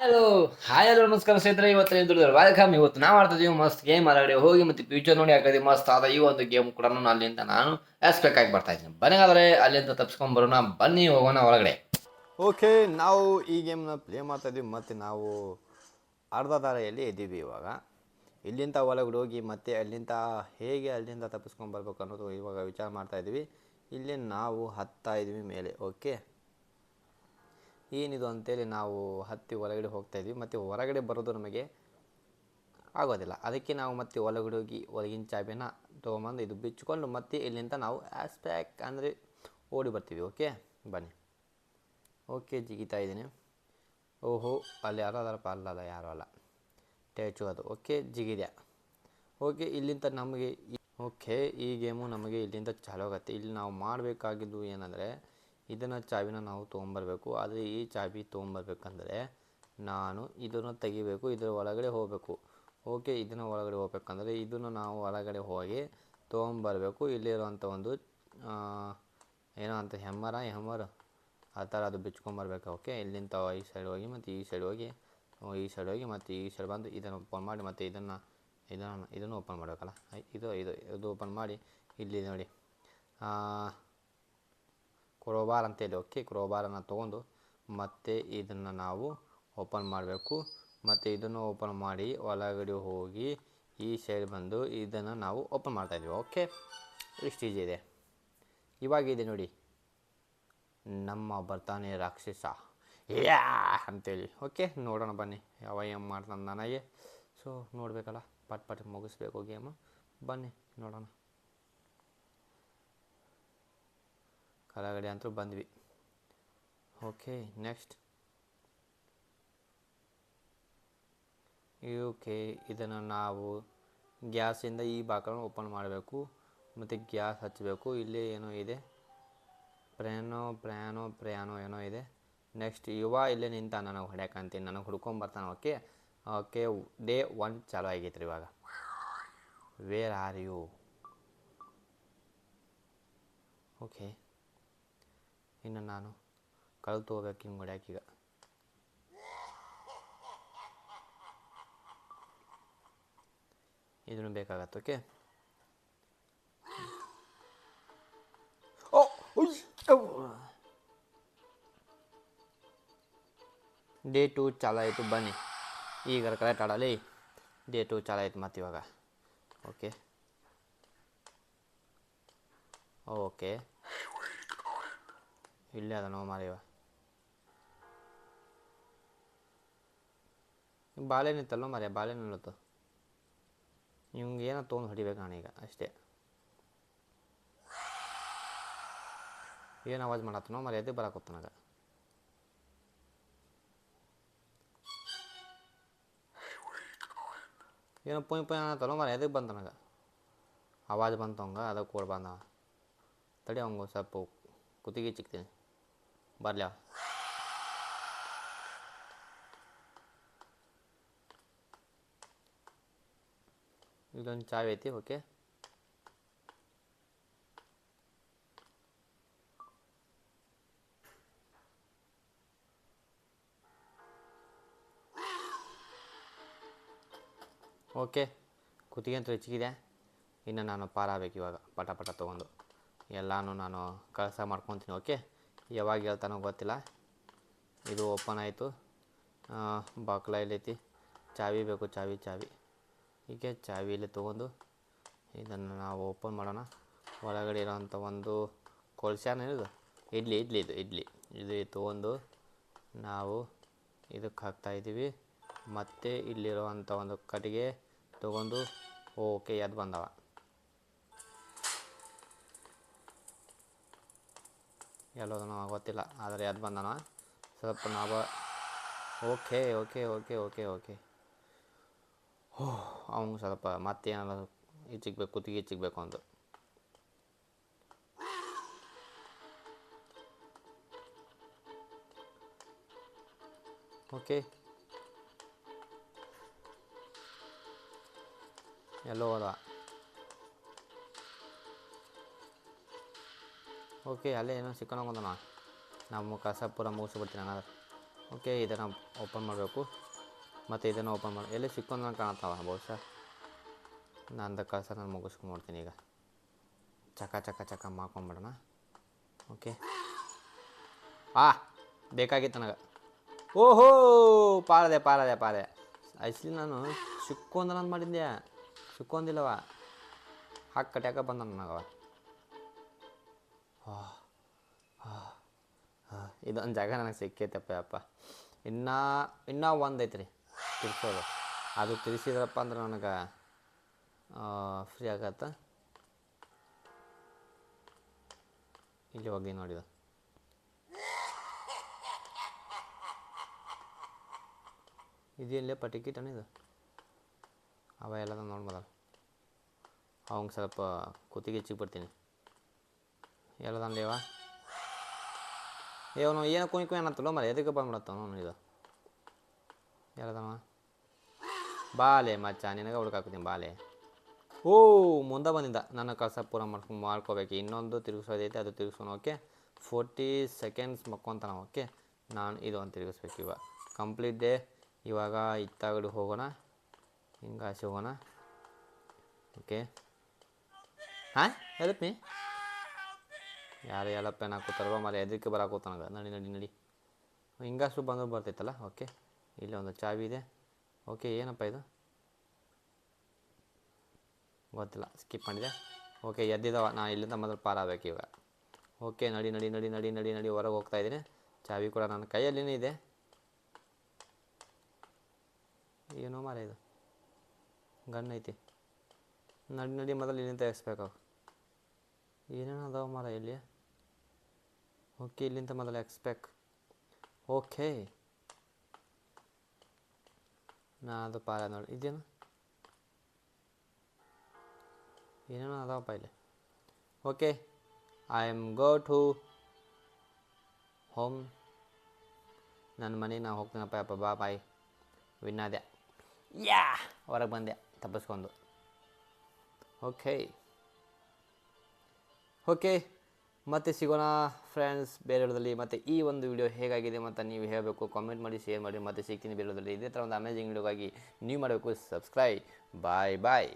Hello hi hello ನಮಸ್ಕಾರ ಸ್ನೇಹಿತರೆ. ಇವತ್ತು ಇದ್ರ ವೆಲ್ಕಮ್ ಇವತ್ತು ನಾವು ಆಡ್ತಾ ಇದೀವಿ ಮಸ್ತ್ ಗೇಮ್ ಹೊರಗಡೆ ಹೋಗಿ ಮತ್ತೆ ಫ್ಯೂಚರ್ ನೋಡಿ ಹಾಕಿದ್ವಿ ಮಸ್ತ್ ಆದ ಈ ಒಂದು ಗೇಮ್ ಕೂಡ ನಾನು ಅಲ್ಲಿಂದ ನಾನು ಆಗಿ ಬರ್ತಾ ಇದ್ದೀನಿ. ಬನ್ನಿಗಾದ್ರೆ ಅಲ್ಲಿಂದ ತಪ್ಸ್ಕೊಂಡ್ ಬರೋಣ. ಬನ್ನಿ, ಹೋಗೋಣ ಒಳಗಡೆ. ಓಕೆ ನಾವು ಈ ಗೇಮ್ನ ಪ್ಲೇ ಮಾಡ್ತಾ ಇದೀವಿ. ಮತ್ತು ನಾವು ಅರ್ಧ ದಾರಿಯಲ್ಲಿ ಇದ್ದೀವಿ ಇವಾಗ. ಇಲ್ಲಿಂದ ಒಳಗಡೆ ಹೋಗಿ ಮತ್ತೆ ಅಲ್ಲಿಂದ ಹೇಗೆ ಅಲ್ಲಿಂದ ತಪ್ಪಿಸ್ಕೊಂಡು ಬರ್ಬೇಕು ಅನ್ನೋದು ಇವಾಗ ವಿಚಾರ ಮಾಡ್ತಾ ಇದ್ದೀವಿ ಇಲ್ಲಿ ನಾವು ಹತ್ತಾ ಮೇಲೆ. ಓಕೆ ಏನಿದು ಅಂತೇಳಿ ನಾವು ಹತ್ತಿ ಒಳಗಡೆ ಹೋಗ್ತಾ ಇದ್ವಿ. ಮತ್ತು ಹೊರಗಡೆ ಬರೋದು ನಮಗೆ ಆಗೋದಿಲ್ಲ. ಅದಕ್ಕೆ ನಾವು ಮತ್ತೆ ಒಳಗಡೆ ಹೋಗಿ ಒಳಗಿನ ಚಾಬಿನ ತೊಗೊಂಬಂದು ಇದು ಬಿಚ್ಚಿಕೊಂಡು ಮತ್ತೆ ಇಲ್ಲಿಂದ ನಾವು ಆಸ್ಪ್ಯಾಕ್ ಅಂದರೆ ಓಡಿ ಬರ್ತೀವಿ. ಓಕೆ ಬನ್ನಿ. ಓಕೆ ಜಿಗಿತಾ ಇದ್ದೀನಿ. ಓಹೋ, ಅಲ್ಲಿ ಯಾರೋ ಅದರಪ್ಪ. ಅಲ್ಲ ಯಾರೂ ಅಲ್ಲ. ಟೇಚು ಅದು. ಓಕೆ ಜಿಗಿದೆ ಓಕೆ ಇಲ್ಲಿಂದ ನಮಗೆ ಓಕೆ ಈ ಗೇಮು ನಮಗೆ ಇಲ್ಲಿಂದ ಚಾಲು ಆಗುತ್ತೆ. ಇಲ್ಲಿ ನಾವು ಮಾಡಬೇಕಾಗಿದ್ದು ಏನಂದರೆ ಇದನ್ನು ಚಾವಿನ ನಾವು ತೊಗೊಂಬರ್ಬೇಕು. ಆದರೆ ಈ ಚಾವಿ ತೊಗೊಂಬರ್ಬೇಕಂದ್ರೆ ನಾನು ಇದನ್ನು ತೆಗಿಬೇಕು, ಇದರ ಒಳಗಡೆ ಹೋಗಬೇಕು. ಓಕೆ, ಇದನ್ನು ಒಳಗಡೆ ಹೋಗ್ಬೇಕಂದ್ರೆ ಇದನ್ನು ನಾವು ಒಳಗಡೆ ಹೋಗಿ ತೊಗೊಂಬರ್ಬೇಕು. ಇಲ್ಲಿರುವಂಥ ಒಂದು ಏನೋ ಅಂತ ಹೆಮ್ಮರ ಹೆಮ್ಮರ. ಆ ಥರ ಅದು ಬಿಚ್ಕೊಂಬರ್ಬೇಕು. ಓಕೆ, ಇಲ್ಲಿಂದ ಈ ಸೈಡ್ ಹೋಗಿ, ಮತ್ತು ಈ ಸೈಡ್ ಹೋಗಿ ಈ ಸೈಡ್ ಹೋಗಿ, ಮತ್ತು ಈ ಸೈಡ್ ಬಂದು ಇದನ್ನು ಓಪನ್ ಮಾಡಿ, ಮತ್ತು ಇದನ್ನು ಇದನ್ನು ಇದನ್ನು ಓಪನ್ ಮಾಡಬೇಕಲ್ಲ. ಇದು ಇದು ಇದು ಓಪನ್ ಮಾಡಿ, ಇಲ್ಲಿ ನೋಡಿ. ಕ್ರೋಬಾರ್ ಅಂತೇಳಿ ಓಕೆ ಕ್ರೋಬಾರನ್ನು ತೊಗೊಂಡು ಮತ್ತೆ ಇದನ್ನು ನಾವು ಓಪನ್ ಮಾಡಬೇಕು. ಮತ್ತು ಇದನ್ನು ಓಪನ್ ಮಾಡಿ ಒಳಗಡೆ ಹೋಗಿ ಈ ಸೈಡ್ ಬಂದು ಇದನ್ನು ನಾವು ಓಪನ್ ಮಾಡ್ತಾಯಿದ್ವಿ ಓಕೆ? ಇಷ್ಟು ಈಜಿ ಇದೆ. ಇವಾಗಿದೆ ನೋಡಿ. ನಮ್ಮ ಬರ್ತಾನೆ ರಾಕ್ಷಸ. ಯಾ ಅಂತೇಳಿ, ಓಕೆ? ನೋಡೋಣ ಬನ್ನಿ, ಯಾವ ಏನು ಮಾಡ್ತಾನೆ ನನಗೆ ಸೊ ನೋಡಬೇಕಲ್ಲ, ಪಟ್ ಪಟ್ ಮುಗಿಸ್ಬೇಕು ಗೇಮು ಬನ್ನಿ, ನೋಡೋಣ. ಕೆಳಗಡೆ ಅಂತೂ ಬಂದ್ವಿ. ಓಕೆ ನೆಕ್ಸ್ಟ್ ಓಕೆ ಇದನ್ನು ನಾವು ಗ್ಯಾಸಿಂದ ಈ ಬಾಕಲನ್ನು ಓಪನ್ ಮಾಡಬೇಕು. ಮತ್ತು ಗ್ಯಾಸ್ ಹಚ್ಚಬೇಕು ಇಲ್ಲಿ ಏನೋ ಇದೆ. ಪ್ರ್ಯಾನೋ ಪ್ರಯಾಣೋ ಪ್ರಯಾಣೋ ಏನೋ ಇದೆ. ನೆಕ್ಸ್ಟ್ ಯುವ ಇಲ್ಲೇ ನಿಂತ ನನಗೆ ಹೊಡ್ಯಾಕಂತೀನಿ ನನಗೆ ಹುಡ್ಕೊಂಬರ್ತಾನೆ ಓಕೆ ಓಕೆ ಡೇ ಒನ್ ಚಾಲು ಆಗೈತೆ ರೀ ಇವಾಗ. ವೇರ್ ಆರ್ ಯು ಓಕೆ ಇನ್ನು ನಾನು ಕಳೆದು ಹೋಗ್ಬೇಕು ಹಿಂಗೆ ಹೊಡ್ಯಾಕೀಗ ಇದನ್ನು ಬೇಕಾಗತ್ತೆ ಓಕೆ ಡೇ ಟು ಚಾಲಾಯಿತು ಬನ್ನಿ. ಈಗ ಕರೆಕ್ಟ್ ಆಡಲಿ. ಡೇ ಟು ಚಾಲಾಯಿತು ಮತ್ತೆ ಇವಾಗ. ಓಕೆ ಓಕೆ ಇಲ್ಲೇ ಅದ ನಾವು ಮಾರಿವ ಬಾಳೆಹಣ್ಣು ಇತ್ತಲ್ಲ ಮರ್ಯ ಬಾಳೆಹಣ್ಣು ಇಲ್ಲತ್ತು ಇವಂಗೆ ಏನೋ ತೊಗೊಂಡು ಹೊಡಿಬೇಕು ಈಗ ಅಷ್ಟೇ ಏನು ಆವಾಜ್ ಮಾಡತ್ತನೋ ಮರಿ ಎದಕ್ಕೆ ಬರಾಕೊತ್ತ ನನಗೆ ಏನೋ ಪೊಯ್ ಪೊಯ್ ಅನ್ನತ್ತಲ್ಲ ಮರಿ ಎದಕ್ಕೆ ಬಂತ ನನಗೆ ಆವಾಜ್ ಬಂತು ಅವಂಗ ಅದಕ್ಕೆ ಕೂಡ ಬಂದ ತಡಿ ಅವಂಗ ಸ್ವಲ್ಪ ಕುತ್ತಿಗೆ ಚಿಕ್ತೀನಿ ಬರ್ಲಿ? ಅವ ಇಲ್ಲೊಂದು ಚಾವಿ ಐತಿ, ಓಕೆ. ಓಕೆ ಕುತ್ತಿಗೆ ಅಂತೂ ಹೆಚ್ಚಿಗಿದೆ. ಇನ್ನು ನಾನು ಪಾರಾಗಬೇಕು ಇವಾಗ, ಪಟ ಪಟ ತೊಗೊಂಡು. ಎಲ್ಲನೂ ನಾನು ಕೆಲಸ ಮಾಡ್ಕೊತೀನಿ, ಓಕೆ. ಯಾವಾಗ ಹೇಳ್ತಾನೋ ಗೊತ್ತಿಲ್ಲ. ಇದು ಓಪನ್ ಆಯಿತು. ಬಾಕ್ಲ ಇಲ್ಲೈತಿ. ಚಾವಿ ಬೇಕು, ಚಾವಿ ಚಾವಿ. ಹೀಗೆ ಚಾವಿ ಇಲ್ಲಿ ತೊಗೊಂಡು ಇದನ್ನು ನಾವು ಓಪನ್ ಮಾಡೋಣ. ಒಳಗಡೆ ಇರೋವಂಥ ಒಂದು ಕೊಳ್ಸ್ಯಾನ ಇದು ಇಡ್ಲಿ ಇಡ್ಲಿ ಇದು ಇಡ್ಲಿ. ಇದು ತೊಗೊಂಡು ನಾವು ಇದಕ್ಕೆ ಹಾಕ್ತಾಯಿದ್ದೀವಿ ಮತ್ತು ಇಲ್ಲಿರುವಂಥ ಒಂದು ಕಟ್ಟಿಗೆ ತೊಗೊಂಡು ಓಕೆ, ಅದು ಬಂದವ. ಎಲ್ಲೋದನೋ ಗೊತ್ತಿಲ್ಲ. ಆದರೆ ಅದು ಬಂದನ? ಸ್ವಲ್ಪ ನಾವು okay okay okay okay okay. ಹೋ ಅವ್ನು ಸ್ವಲ್ಪ ಮತ್ತೇನಾರ ಈಚಿಗ್ಬೇಕು, ಕುತ್ತಿಗೆ ಈಚಿಗ್ಬೇಕು ಅಂದು. ಓಕೆ. ಎಲ್ಲೋ ಹೋದ. ಓಕೆ ಅಲ್ಲೇ ಏನೋ ಸಿಕ್ಕೊಂಡೋಗಂದನ ನಮ್ಮ ಕಸ ಪೂರ ಮುಗಿಸ್ಬಿಡ್ತೀನಿ ಅಣ್ಣ ಓಕೆ ಇದನ್ನು ಓಪನ್ ಮಾಡಬೇಕು ಮತ್ತು ಇದನ್ನು ಓಪನ್ ಮಾಡಿ ಎಲ್ಲಿ ಸಿಕ್ಕೊಂಡ್ ಕಾಣತ್ತಾವ ಬಹುಶಃ ನಂದು ಕಸ ನಾನು ಮುಗಿಸ್ಕೊಂಡ್ಬಿಡ್ತೀನಿ ಈಗ ಚಕ ಚಕ ಚಕ ಮಾಡ್ಕೊಂಬಿಡೋಣ ಓಕೆ ಆ ಬೇಕಾಗಿತ್ತು ನನಗೆ ಓಹೋ ಪಾರದೆ ಪಾರದೆ ಪಾರದೆ ಐಸ್ಲಿ ನಾನು ಸಿಕ್ಕೊಂದ ನಾನು ಮಾಡಿದ್ದೆ ಸಿಕ್ಕೊಂದಿಲ್ಲವ ಹಾಕಿ ಕಟ್ಯಾಕ ಬಂದ ನನಗವ ಇದೊಂದು ಜಾಗ ನನಗೆ ಸಿಕ್ಕೈತಪ್ಪ ಅಪ್ಪ ಇನ್ನೂ ಇನ್ನೂ ಒಂದು ಐತ್ರಿ. ತಿರ್ಸೋದು. ಅದು ತಿರ್ಸಿದ್ರಪ್ಪ ಅಂದ್ರೆ ನನಗೆ ಫ್ರೀ ಆಗತ್ತ. ಇಲ್ಲಿ ಹೋಗಿ ನೋಡಿದ. ಇದೆಲ್ಲೇ ಟಿಕೆಟ್ ಇದು? ಅವ ಎಲ್ಲದ ನೋಡ್ಬೋದಲ್ಲ ಅವಂಗೆ ಸ್ವಲ್ಪ ಕುತ್ತಿಗೆ ಹೆಚ್ಚಿಗೆ ಬಿಡ್ತೀನಿ. ಎಲ್ಲದನ್ಲಿ ಅವ ಏನು ಏನು ಕುಯ್ ಕುಯ್ ಅನ್ನತ್ತಲ್ಲ ಮರ ಎದಕ್ಕೆ ಬಂದ್ಬಿಡತ್ತವನು ಇದು ಎಲ್ಲದಮ್ಮ ಬಾಲೆ ಮಚ್ಚ, ನಿನಗೆ ಹುಡುಕಾಕ್ತೀನಿ ಬಾಲೆ. ಓ, ಮುಂದೆ ಬಂದಿದ್ದ. ನನ್ನ ಕಸ ಪೂರ ಮಾಡ್ಕೊಂಡು ಮಾಡ್ಕೋಬೇಕು. ಇನ್ನೊಂದು ತಿರುಗಿಸೋದೈತೆ, ಅದು ತಿರುಗಿಸೋಣ ಓಕೆ? ಫೋರ್ಟಿ ಸೆಕೆಂಡ್ಸ್ ಮಕ್ಕೊಂತಾನ, ಓಕೆ? ನಾನು ಇದು ಒಂದು ತಿರುಗಿಸ್ಬೇಕು ಇವಾಗ ಕಂಪ್ಲೀಟ್ ಡೇ. ಇವಾಗ ಇತ್ತಾಗಡೆ ಹೋಗೋಣ. ಹಿಂಗಾಸಿ ಹೋಗೋಣ. ಓಕೆ? ಹಾಂ ಮೀ ಯಾರು ಎಲ್ಲಪ್ಪ ಪೆನ್ ಹಾಕೋತಾರೋ ಮರ ಎದಕ್ಕೆ ಬರಾಕೋತಾನಗ ನಡಿ ನಡಿ ನಡಿ. ಹಿಂಗಾಸು ಬಂದರೂ ಬರ್ತೈತಲ್ಲ, ಓಕೆ? ಇಲ್ಲಿ ಒಂದು ಚಾವಿ ಇದೆ. ಓಕೆ, ಏನಪ್ಪ ಇದು? ಗೊತ್ತಿಲ್ಲ ಸ್ಕಿಪ್ ಮಾಡಿದೆ. ಓಕೆ ಎದ್ದಿದ್ದಾವ ನಾ ಇಲ್ಲಿಂದ ಮೊದಲು ಪಾರಾಗಬೇಕು ಇವಾಗ. ಓಕೆ, ನಡಿ ನಡಿ ನಡಿ ನಡಿ ನಡಿ ನಡಿ, ಹೊರಗೆ ಹೋಗ್ತಾ ಇದ್ದೀನಿ. ಚಾವಿ ಕೂಡ ನನ್ನ ಕೈಯಲ್ಲಿನೇ ಇದೆ. ಏನೋ ಮಾರ ಇದು? ಗನ್ ಐತಿ. ನಡಿ ನಡಿ, ಮೊದಲು ಇಲ್ಲಿಂದ ತಯಾರಿಸ್ಬೇಕು ಏನೇನು ಅದಾವ ಮಾರ ಇಲ್ಲಿ? ಓಕೆ, ಇಲ್ಲಿಂದ ಮೊದಲು ಎಕ್ಸ್ಪೆಕ್ ಓಕೆ. ನಾ ಅದು ಪಾಲ ನೋಡಿ. ಇದೇನು? ಏನೇನೋ ಅದಾವಪ್ಪ ಇಲ್ಲಿ. Okay I am go to home ನನ್ನ ಮನೆಗೆ ನಾನು ಹೋಗ್ತೀನಪ್ಪ, ಅಪ್ಪ, ಬಾ, ಬಾಯ್. ವಿನ್ನಾದೆ ಯಾ ಹೊರಗೆ ಬಂದೆ ತಪ್ಪಿಸ್ಕೊಂಡು. ಓಕೆ. ಓಕೆ. ಮತ್ತೆ ಸಿಗೋಣ ಫ್ರೆಂಡ್ಸ್ ಬೇರೆ ವಿಡಿಯೋದಲ್ಲಿ ಮತ್ತು ಈ ಒಂದು ವಿಡಿಯೋ ಹೇಗಾಗಿದೆ ಮತ್ತು ನೀವು ಹೇಳಬೇಕು. ಕಾಮೆಂಟ್ ಮಾಡಿ ಶೇರ್ ಮಾಡಿ, ಮತ್ತೆ ಸಿಗ್ತೀನಿ ಬೇರೆ ವಿಡಿಯೋದಲ್ಲಿ ಇದೇ ಥರ ಒಂದು ಅಮೇಜಿಂಗ್ ವಿಡಿಯೋಗಾಗಿ ನೀವು ಮಾಡಬೇಕು. ಸಬ್ಸ್ಕ್ರೈಬ್ ಬಾಯ್ ಬಾಯ್